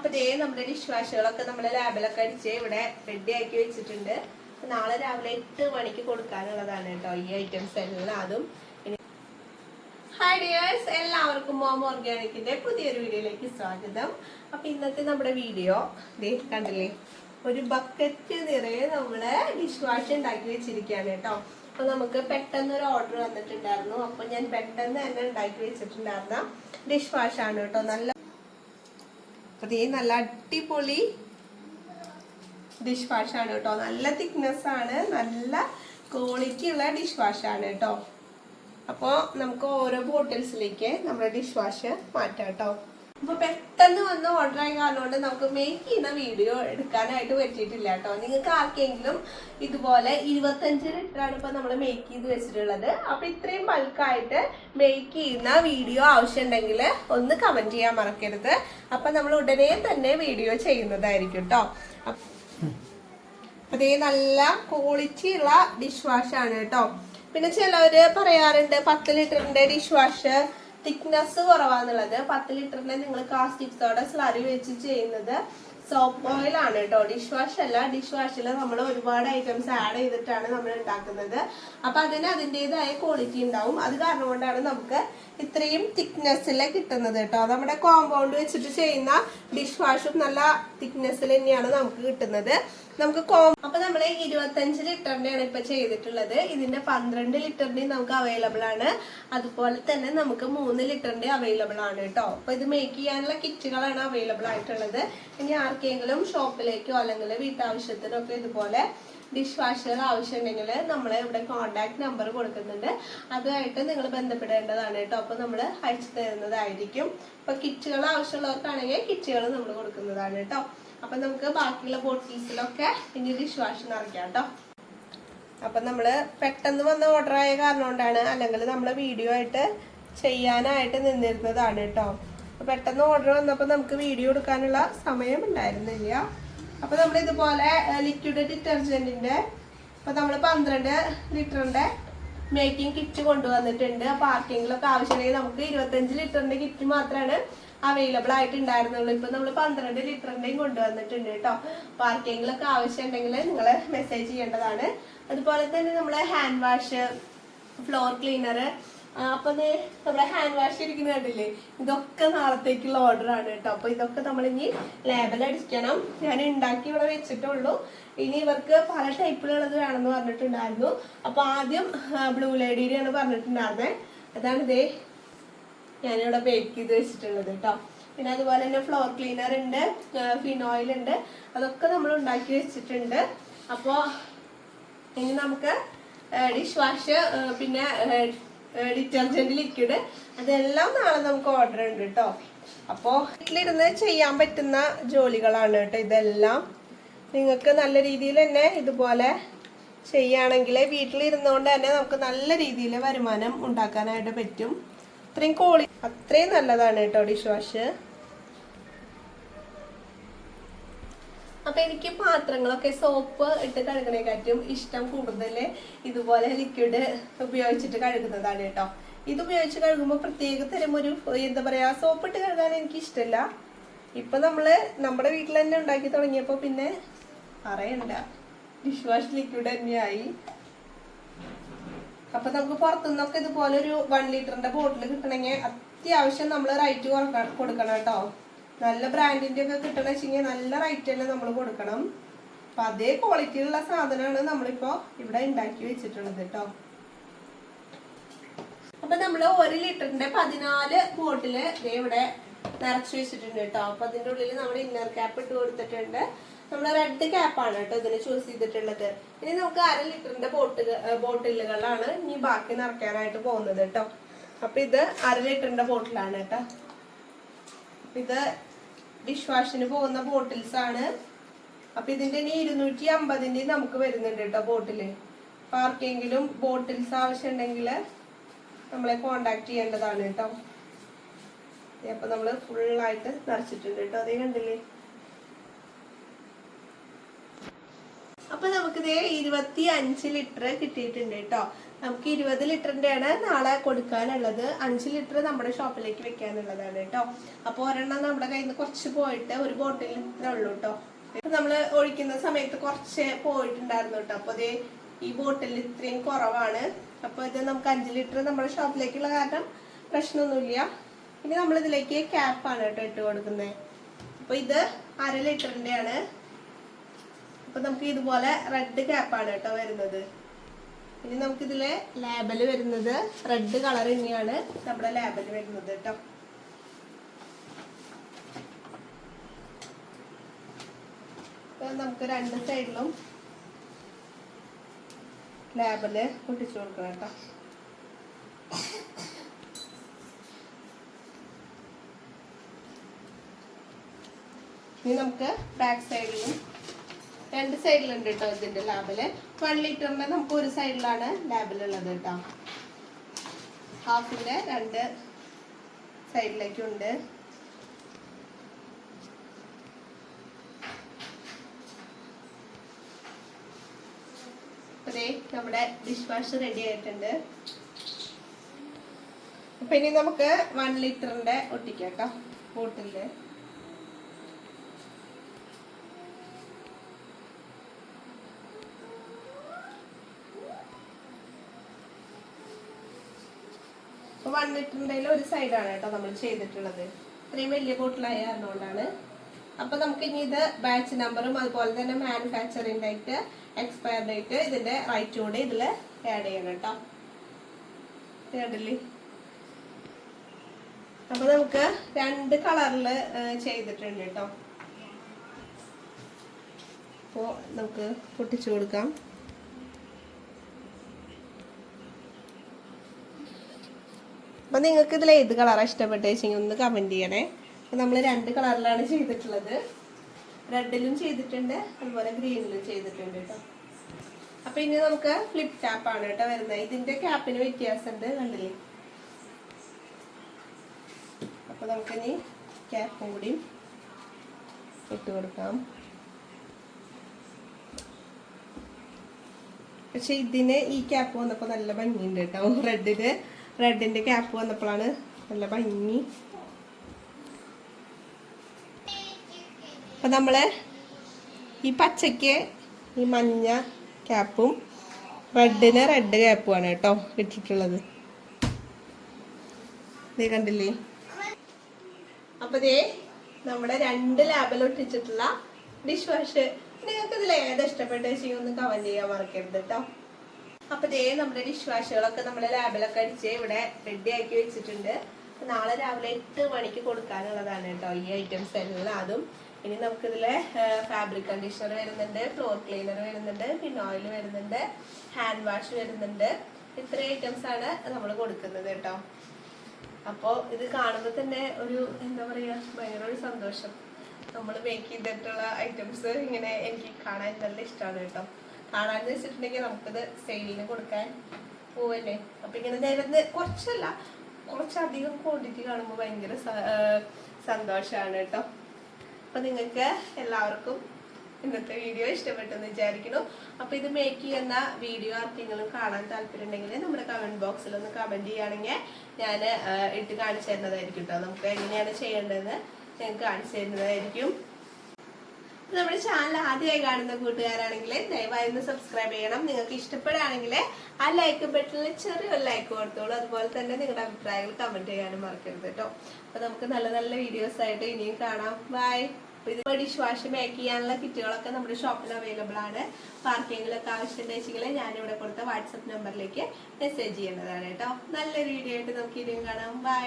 അപ്പൊ ദേ നമ്മുടെ ഡിഷ് വാഷുകളൊക്കെ നമ്മുടെ ലാബിലൊക്കെ അടിച്ച് ഇവിടെ റെഡി ആക്കി വെച്ചിട്ടുണ്ട് നാളെ രാവിലെ എട്ട് മണിക്ക് കൊടുക്കാനുള്ളതാണ് കേട്ടോ ഈ ഐറ്റംസ് എല്ലാം. അതും ഹായ് ഡിയേഴ്സ് എല്ലാവർക്കും മോം ഓർഗാനിക്കിന്റെ പുതിയൊരു വീഡിയോയിലേക്ക് സ്വാഗതം. അപ്പൊ ഇന്നത്തെ നമ്മുടെ വീഡിയോ ദേ കണ്ടില്ലേ? ഒരു ബക്കറ്റ് നിറയെ നമ്മൾ ഡിഷ് വാഷ് ഉണ്ടാക്കി വെച്ചിരിക്കുകയാണ് കേട്ടോ. അപ്പൊ നമുക്ക് പെട്ടെന്ന് ഒരു ഓർഡർ വന്നിട്ടുണ്ടായിരുന്നു. അപ്പൊ ഞാൻ പെട്ടെന്ന് തന്നെ ഉണ്ടാക്കി വെച്ചിട്ടുണ്ടായിരുന്ന ഡിഷ് വാഷ് ആണ് കേട്ടോ. നല്ല അപ്പൊ ഈ നല്ല അടിപൊളി ഡിഷ് വാഷാണ് കേട്ടോ. നല്ല തിക്നെസ് ആണ്. നല്ല ക്വാളിറ്റി ഉള്ള ഡിഷ് വാഷാണ് കേട്ടോ. അപ്പോൾ നമുക്ക് ഓരോ ബോട്ടിൽസിലേക്ക് നമ്മുടെ ഡിഷ് വാഷ് മാറ്റാം കേട്ടോ. അപ്പോൾ പെട്ടെന്ന് വന്ന് ഓർഡർ ആയി കാരണം നമുക്ക് മേക്ക് ചെയ്യുന്ന വീഡിയോ എടുക്കാനായിട്ട് പറ്റിയിട്ടില്ല കേട്ടോ. നിങ്ങൾക്ക് ആർക്കെങ്കിലും ഇതുപോലെ ഇരുപത്തഞ്ച് ലിറ്ററാണ് ഇപ്പൊ നമ്മൾ മേക്ക് ചെയ്ത് വെച്ചിട്ടുള്ളത്. അപ്പൊ ഇത്രയും ബൾക്കായിട്ട് മേക്ക് ചെയ്യുന്ന വീഡിയോ ആവശ്യമുണ്ടെങ്കിൽ ഒന്ന് കമന്റ് ചെയ്യാൻ മറക്കരുത്. അപ്പൊ നമ്മൾ ഉടനെ തന്നെ വീഡിയോ ചെയ്യുന്നതായിരിക്കും കേട്ടോ. അതേ നല്ല ക്വാളിറ്റി ഉള്ള ഡിഷ് വാഷ് ആണ് കേട്ടോ. പിന്നെ ചിലവര് പറയാറുണ്ട് പത്ത് ലിറ്ററിന്റെ ഡിഷ് വാഷ് തിക്നെസ് കുറവാന്നുള്ളത് പത്ത് ലിറ്ററിന്റെ നിങ്ങൾ കാസ്റ്റിക് സോഡ സ്ലറി വെച്ച് ചെയ്യുന്നത് സോപ്പ് ഓയിൽ ആണ് കേട്ടോ. ഡിഷ് വാഷ് അല്ല ഡിഷ് വാഷിൽ നമ്മൾ ഒരുപാട് ഐറ്റംസ് ആഡ് ചെയ്തിട്ടാണ് നമ്മൾ ഉണ്ടാക്കുന്നത്. അപ്പൊ അതിന് അതിന്റെതായ ക്വാളിറ്റി ഉണ്ടാവും. അത് കാരണം കൊണ്ടാണ് നമുക്ക് ഇത്രയും തിക്നെസ്സിൽ കിട്ടുന്നത് കേട്ടോ. നമ്മുടെ കോമ്പൗണ്ട് വെച്ചിട്ട് ചെയ്യുന്ന ഡിഷ് വാഷും നല്ല തിക്നെസ്സിൽ തന്നെയാണ് നമുക്ക് കിട്ടുന്നത്. നമുക്ക് കോ അപ്പൊ നമ്മൾ ഇരുപത്തഞ്ച് ലിറ്ററിന്റെയാണ് ഇപ്പൊ ചെയ്തിട്ടുള്ളത്. ഇതിന്റെ പന്ത്രണ്ട് ലിറ്ററിന്റെയും നമുക്ക് അവൈലബിൾ ആണ്. അതുപോലെ തന്നെ നമുക്ക് മൂന്ന് ലിറ്ററിന്റെ അവൈലബിൾ ആണ് കേട്ടോ. അപ്പൊ ഇത് മേക്ക് ചെയ്യാനുള്ള കിറ്റുകളാണ് അവൈലബിൾ ആയിട്ടുള്ളത്. ഇനി ആർക്കെങ്കിലും ഷോപ്പിലേക്കോ അല്ലെങ്കിൽ വീട്ടാവശ്യത്തിനോ ഒക്കെ ഇതുപോലെ ഡിഷ് വാഷുകൾ ആവശ്യമുണ്ടെങ്കിൽ നമ്മൾ ഇവിടെ കോണ്ടാക്ട് നമ്പർ കൊടുക്കുന്നുണ്ട്. അതുമായിട്ട് നിങ്ങൾ ബന്ധപ്പെടേണ്ടതാണ് കേട്ടോ. അപ്പൊ നമ്മൾ അയച്ചു തരുന്നതായിരിക്കും. അപ്പൊ കിറ്റുകൾ ആവശ്യമുള്ളവർക്കാണെങ്കിൽ കിറ്റുകൾ നമ്മൾ കൊടുക്കുന്നതാണ് കേട്ടോ. അപ്പൊ നമുക്ക് ബാക്കിയുള്ള ബോട്ടിൽസിലൊക്കെ ഇനി ഡിഷ് വാഷ് നിറയ്ക്കാം കേട്ടോ അപ്പൊ നമ്മൾ പെട്ടെന്ന് വന്ന ഓർഡർ ആയ കാരണം കൊണ്ടാണ് അല്ലെങ്കിൽ നമ്മൾ വീഡിയോ ആയിട്ട് ചെയ്യാനായിട്ട് നിന്നിരുന്നതാണ് കേട്ടോ പെട്ടെന്ന് ഓർഡർ വന്നപ്പോൾ നമുക്ക് വീഡിയോ എടുക്കാനുള്ള സമയം ഉണ്ടായിരുന്നില്ല. അപ്പൊ നമ്മൾ ഇതുപോലെ ലിക്വിഡ് ഡിറ്റർജന്റിന്റെ അപ്പൊ നമ്മൾ പന്ത്രണ്ട് ലിറ്ററിന്റെ മേക്കിംഗ് കിറ്റ് കൊണ്ടുവന്നിട്ടുണ്ട്. പാർക്കിങ്ങിലൊക്കെ ആവശ്യമുണ്ടെങ്കിൽ നമുക്ക് ഇരുപത്തഞ്ച് ലിറ്ററിന്റെ കിറ്റ് മാത്രമാണ് അവൈലബിൾ ആയിട്ടുണ്ടായിരുന്നുള്ളൂ. ഇപ്പൊ നമ്മൾ പന്ത്രണ്ട് ലിറ്ററിന്റെയും കൊണ്ടുവന്നിട്ടുണ്ട് കേട്ടോ. അപ്പൊ ആവശ്യം ഉണ്ടെങ്കിൽ നിങ്ങൾ മെസ്സേജ് ചെയ്യേണ്ടതാണ്. അതുപോലെ തന്നെ നമ്മളെ ഹാൻഡ് വാഷ് ഫ്ലോർ ക്ലീനർ അപ്പൊ നമ്മുടെ ഹാൻഡ് വാഷ് ഇരിക്കുന്ന കണ്ടില്ലേ? ഇതൊക്കെ നാളത്തേക്കുള്ള ഓർഡർ ആണ് കേട്ടോ. അപ്പൊ ഇതൊക്കെ നമ്മൾ ഇനി ലേബൽ അടിക്കണം. ഞാൻ ഉണ്ടാക്കി ഇവിടെ വെച്ചിട്ടുള്ളൂ. ഇനി ഇവർക്ക് പല ടൈപ്പിലുള്ളത് വേണമെന്ന് പറഞ്ഞിട്ടുണ്ടായിരുന്നു. അപ്പൊ ആദ്യം ബ്ലൂ ലേഡിയുടെയാണ് പറഞ്ഞിട്ടുണ്ടായിരുന്നത് അതാണ് ഇതേ ഞാനിവിടെ ബേക്ക് ചെയ്ത് വെച്ചിട്ടുള്ളത് കേട്ടോ പിന്നെ അതുപോലെ തന്നെ ഫ്ലോർ ക്ലീനർ ഉണ്ട് ഫിനോയിൽ ഉണ്ട് അതൊക്കെ നമ്മൾ ഉണ്ടാക്കി വെച്ചിട്ടുണ്ട്. അപ്പോൾ ഇനി നമുക്ക് ഡിഷ് വാഷ് പിന്നെ ഡിറ്റർജന്റ് ലിക്വിഡ് അതെല്ലാം നാളെ നമുക്ക് ഓർഡർ ഉണ്ട് കേട്ടോ അപ്പോൾ വീട്ടിലിരുന്ന് ചെയ്യാൻ പറ്റുന്ന ജോലികളാണ് കേട്ടോ ഇതെല്ലാം. നിങ്ങൾക്ക് നല്ല രീതിയിൽ തന്നെ ഇതുപോലെ ചെയ്യുകയാണെങ്കിൽ വീട്ടിലിരുന്നുകൊണ്ട് തന്നെ നമുക്ക് നല്ല രീതിയിൽ വരുമാനം ഉണ്ടാക്കാനായിട്ട് പറ്റും. അത്രയും കോളി അത്രയും നല്ലതാണ് കേട്ടോ ഡിഷ് വാഷ് അപ്പൊ എനിക്ക് പാത്രങ്ങളൊക്കെ സോപ്പ് ഇട്ട് കഴുകണേക്കാട്ടും ഇഷ്ടം കൂടുതൽ ഇതുപോലെ ലിക്വിഡ് ഉപയോഗിച്ചിട്ട് കഴുകുന്നതാണ് കേട്ടോ. ഇത് ഉപയോഗിച്ച് കഴുകുമ്പോൾ പ്രത്യേക തരം ഒരു എന്താ പറയാ സോപ്പ് ഇട്ട് കഴുകാൻ എനിക്ക് ഇഷ്ടമല്ല ഇപ്പൊ നമ്മൾ നമ്മുടെ വീട്ടിൽ തന്നെ ഉണ്ടാക്കി തുടങ്ങിയപ്പോ പിന്നെ പറയണ്ട. ഡിഷ് വാഷ് ലിക്വിഡ് തന്നെയായി. അപ്പൊ നമുക്ക് പുറത്തുനിന്നൊക്കെ ഇതുപോലെ ഒരു വൺ ലിറ്ററിന്റെ ബോട്ടിൽ കിട്ടണമെങ്കിൽ അത്യാവശ്യം നമ്മൾ റേറ്റ് കൊടുക്കണം കേട്ടോ. നല്ല ബ്രാൻഡിന്റെ ഒക്കെ കിട്ടണ വെച്ചെങ്കിൽ നല്ല റൈറ്റ് തന്നെ നമ്മൾ കൊടുക്കണം. അപ്പൊ അതേ ക്വാളിറ്റിയിലുള്ള സാധനമാണ് നമ്മളിപ്പോ ഇവിടെ ഉണ്ടാക്കി വെച്ചിട്ടുള്ളത് കേട്ടോ. അപ്പൊ നമ്മൾ ഒരു ലിറ്ററിന്റെ പതിനാല് ബോട്ടിൽ ഇവിടെ നിറച്ചു വെച്ചിട്ടുണ്ട് കേട്ടോ. അപ്പൊ അതിന്റെ ഉള്ളിൽ നമ്മൾ ഇന്നർ ക്യാപ്പ് ഇട്ട് കൊടുത്തിട്ടുണ്ട്. നമ്മൾ റെഡ് ക്യാപ്പാണ് കേട്ടോ ഇതിന് ചൂസ് ചെയ്തിട്ടുള്ളത്. ഇനി നമുക്ക് അര ലിറ്ററിന്റെ ബോട്ടിൽ ബോട്ടിലുകളാണ് ഇനി ബാക്കി നിറയ്ക്കാനായിട്ട് പോകുന്നത് കേട്ടോ. അപ്പൊ ഇത് അര ലിറ്ററിന്റെ ബോട്ടിലാണ് കേട്ടോ. ഇത് ഡിഷ് വാഷിന് പോകുന്ന ബോട്ടിൽസ് ആണ്. അപ്പൊ ഇതിന്റെ ഇനി ഇരുന്നൂറ്റി അമ്പതിന്റെ നമുക്ക് വരുന്നുണ്ട് കേട്ടോ ബോട്ടിൽ അപ്പൊ ആർക്കെങ്കിലും ബോട്ടിൽസ് ആവശ്യമുണ്ടെങ്കിൽ നമ്മളെ കോണ്ടാക്ട് ചെയ്യേണ്ടതാണ് കേട്ടോ. അപ്പൊ നമ്മൾ ഫുള്ളായിട്ട് നിറച്ചിട്ടുണ്ട് കേട്ടോ. അതേ കണ്ടില്ലേ? അപ്പൊ നമുക്ക് ദേ ഇരുപത്തി അഞ്ച് ലിറ്റർ കിട്ടിയിട്ടുണ്ട് കേട്ടോ. നമുക്ക് ഇരുപത് ലിറ്ററിന്റെയാണ് നാളെ കൊടുക്കാനുള്ളത്. അഞ്ച് ലിറ്റർ നമ്മുടെ ഷോപ്പിലേക്ക് വെക്കാനുള്ളതാണ് കേട്ടോ. അപ്പോൾ ഒരെണ്ണം നമ്മുടെ കയ്യിൽ നിന്ന് കുറച്ച് പോയിട്ട് ഒരു ബോട്ടിൽ ഉള്ളൂ കേട്ടോ. നമ്മൾ ഒഴിക്കുന്ന സമയത്ത് കുറച്ച് പോയിട്ടുണ്ടായിരുന്നു കേട്ടോ. അപ്പൊ അതേ ഈ ബോട്ടിൽ ഇത്രയും കുറവാണ്. അപ്പൊ ഇത് നമുക്ക് അഞ്ച് ലിറ്റർ നമ്മുടെ ഷോപ്പിലേക്കുള്ള കാരണം പ്രശ്നമൊന്നുമില്ല. ഇനി നമ്മൾ ഇതിലേക്ക് ക്യാപ്പാണ് കേട്ടോ ഇട്ട് കൊടുക്കുന്നത്. അപ്പൊ ഇത് അര ആണ് അപ്പൊ നമുക്ക് ഇതുപോലെ റെഡ് ക്യാപ്പാണ് കേട്ടോ വരുന്നത്. ഇനി നമുക്ക് ഇതിലെ ലേബൽ വരുന്നത് റെഡ് കളർ തന്നെയാണ് നമ്മുടെ ലേബൽ വരുന്നത് കേട്ടോ. നമുക്ക് രണ്ട് സൈഡിലും ലേബൽ പൊട്ടിച്ചു കൊടുക്കണം കേട്ടോ. ഇനി നമുക്ക് ബാക്ക് സൈഡിലും രണ്ട് സൈഡിലുണ്ട് കേട്ടോ ഇതിന്റെ ലാബിൽ. വൺ ലിറ്ററിന്റെ നമുക്ക് ഒരു സൈഡിലാണ് ലാബിലുള്ളത് കേട്ടോ ഹാഫിന്റെ രണ്ട് സൈഡിലേക്കും ഉണ്ട് അതെ നമ്മുടെ ഡിഷ് വാഷ് റെഡി ആയിട്ടുണ്ട്. അപ്പൊ ഇനി നമുക്ക് വൺ ലിറ്ററിന്റെ ഒട്ടിക്കാം കേട്ടോ വൺ ലിറ്ററിന്റെ ഒരു സൈഡാണ് കേട്ടോ നമ്മൾ ചെയ്തിട്ടുള്ളത്. ഇത്രയും വലിയ ബോട്ടിലായ അതുകൊണ്ടാണ് അപ്പൊ നമുക്ക് ഇനി ഇത് ബാച്ച് നമ്പറും അതുപോലെ തന്നെ മാനുഫാക്ചറിംഗ് ഡേറ്റ് എക്സ്പയർ ഡേറ്റ് ഇതിന്റെ റൈറ്റ് കൂടെ ഇതിൽ ആഡ് ചെയ്യണം കേട്ടോ. അപ്പൊ നമുക്ക് രണ്ട് കളറിൽ ചെയ്തിട്ടുണ്ട് കേട്ടോ. അപ്പോ നമുക്ക് പൊട്ടിച്ചു കൊടുക്കാം. അപ്പൊ നിങ്ങൾക്ക് ഇതിൽ ഏത് കളറാണ് ഇഷ്ടപ്പെട്ടു വെച്ചെങ്കിൽ ഒന്ന് കമന്റ് ചെയ്യണേ. അപ്പൊ നമ്മൾ രണ്ട് കളറിലാണ് ചെയ്തിട്ടുള്ളത്. റെഡിലും ചെയ്തിട്ടുണ്ട് അതുപോലെ ഗ്രീനിലും ചെയ്തിട്ടുണ്ട് കേട്ടോ അപ്പൊ ഇനി നമുക്ക് ഫ്ലിപ്പ് ടാപ്പ് ആണ് കേട്ടോ വരുന്നത്. ഇതിന്റെ ക്യാപ്പിന് വ്യത്യാസമുണ്ട് കണ്ടില്ലേ? അപ്പൊ നമുക്കിനി ക്യാപ്പും കൂടി ഇട്ട് കൊടുക്കാം. പക്ഷെ ഇതിന് ഈ ക്യാപ്പ് വന്നപ്പോൾ നല്ല ഭംഗിയുണ്ട് കേട്ടോ റെഡിന് റെഡിന്റെ ക്യാപ്പ് വന്നപ്പോഴാണ് നല്ല ഭംഗി. അപ്പൊ നമ്മൾ ഈ പച്ചയ്ക്ക് ഈ മഞ്ഞ ക്യാപ്പും റെഡിന് റെഡ് ക്യാപ്പുമാണ് കേട്ടോ ഇട്ടിട്ടുള്ളത്. നീ കണ്ടില്ലേ? അപ്പൊ ദേ നമ്മുടെ രണ്ട് ലാബിൽ ഒട്ടിച്ചിട്ടുള്ള ഡിഷ് വാഷ്. നിങ്ങൾക്ക് ഇതിൽ ഏതാ ഇഷ്ടപ്പെട്ട വെച്ചാൽ ഒന്ന് കമന്റ് ചെയ്യാൻ മറക്കരുത് കേട്ടോ. അപ്പൊ ദേ നമ്മുടെ ഡിഷ് വാഷുകളൊക്കെ നമ്മുടെ ലാബിലൊക്കെ അടിച്ച് ഇവിടെ റെഡി ആക്കി വെച്ചിട്ടുണ്ട്. നാളെ രാവിലെ എട്ട് മണിക്ക് കൊടുക്കാനുള്ളതാണ് കേട്ടോ ഈ ഐറ്റംസ് എല്ലാം. അതും ഇനി നമുക്കിതിലെ ഫാബ്രിക് കണ്ടീഷണർ വരുന്നുണ്ട് ഫ്ലോർ ക്ലീനർ വരുന്നുണ്ട് പിന്നെ ഓയിൽ വരുന്നുണ്ട് ഹാൻഡ് വാഷ് വരുന്നുണ്ട്. ഇത്രയും ഐറ്റംസ് ആണ് നമ്മൾ കൊടുക്കുന്നത് കേട്ടോ. അപ്പോൾ ഇത് കാണുമ്പോൾ തന്നെ ഒരു എന്താ പറയുക ഭയങ്കര ഒരു സന്തോഷം. നമ്മൾ മേക്ക് ചെയ്തിട്ടുള്ള ഐറ്റംസ് ഇങ്ങനെ എനിക്ക് കാണാൻ നല്ല ഇഷ്ടമാണ് കേട്ടോ. കാണാൻ വെച്ചിട്ടുണ്ടെങ്കിൽ നമുക്കിത് സെയിലിന് കൊടുക്കാൻ പോവല്ലേ? അപ്പൊ ഇങ്ങനെ നേരത്തെ കുറച്ചല്ല കുറച്ചധികം ക്വാണ്ടിറ്റി കാണുമ്പോൾ ഭയങ്കര സന്തോഷമാണ് കേട്ടോ. അപ്പൊ നിങ്ങൾക്ക് എല്ലാവർക്കും ഇന്നത്തെ വീഡിയോ ഇഷ്ടപ്പെട്ടെന്ന് വിചാരിക്കുന്നു. അപ്പൊ ഇത് മേക്ക് ചെയ്യുന്ന വീഡിയോ ആർക്കെങ്കിലും കാണാൻ താല്പര്യം ഉണ്ടെങ്കിൽ നമ്മുടെ കമന്റ് ബോക്സിൽ ഒന്ന് കമന്റ് ചെയ്യുകയാണെങ്കിൽ ഞാൻ ഇട്ട് കാണിച്ചു തരുന്നതായിരിക്കും കേട്ടോ. നമുക്ക് എങ്ങനെയാണ് ചെയ്യേണ്ടതെന്ന് ഞങ്ങൾക്ക് കാണിച്ചു തരുന്നതായിരിക്കും. നമ്മുടെ ചാനൽ ആദ്യമായി കാണുന്ന കൂട്ടുകാരാണെങ്കിൽ ദയവായി ഒന്ന് സബ്സ്ക്രൈബ് ചെയ്യണം. നിങ്ങൾക്ക് ഇഷ്ടപ്പെടുകയാണെങ്കിൽ ആ ലൈക്ക് ബട്ടണിൽ ചെറിയൊരു ലൈക്ക് കൊടുത്തോളൂ. അതുപോലെ തന്നെ നിങ്ങളുടെ അഭിപ്രായങ്ങൾ കമന്റ് ചെയ്യാനും മറക്കരുത് കേട്ടോ അപ്പൊ നമുക്ക് നല്ല നല്ല വീഡിയോസ് ആയിട്ട് ഇനിയും കാണാം. ബൈ ഇപ്പൊ ഡിഷ് വാഷ് മേക്ക് ചെയ്യാനുള്ള കിറ്റുകളൊക്കെ നമ്മുടെ ഷോപ്പിൽ അവൈലബിൾ ആണ്. പാർക്കിങ്ങിലൊക്കെ ആവശ്യമുണ്ടെങ്കിൽ ഞാനിവിടെ കൊടുത്ത വാട്സപ്പ് നമ്പറിലേക്ക് മെസ്സേജ് ചെയ്യേണ്ടതാണ് കേട്ടോ നല്ലൊരു വീഡിയോ ആയിട്ട് നമുക്ക് ഇനിയും കാണാം. ബൈ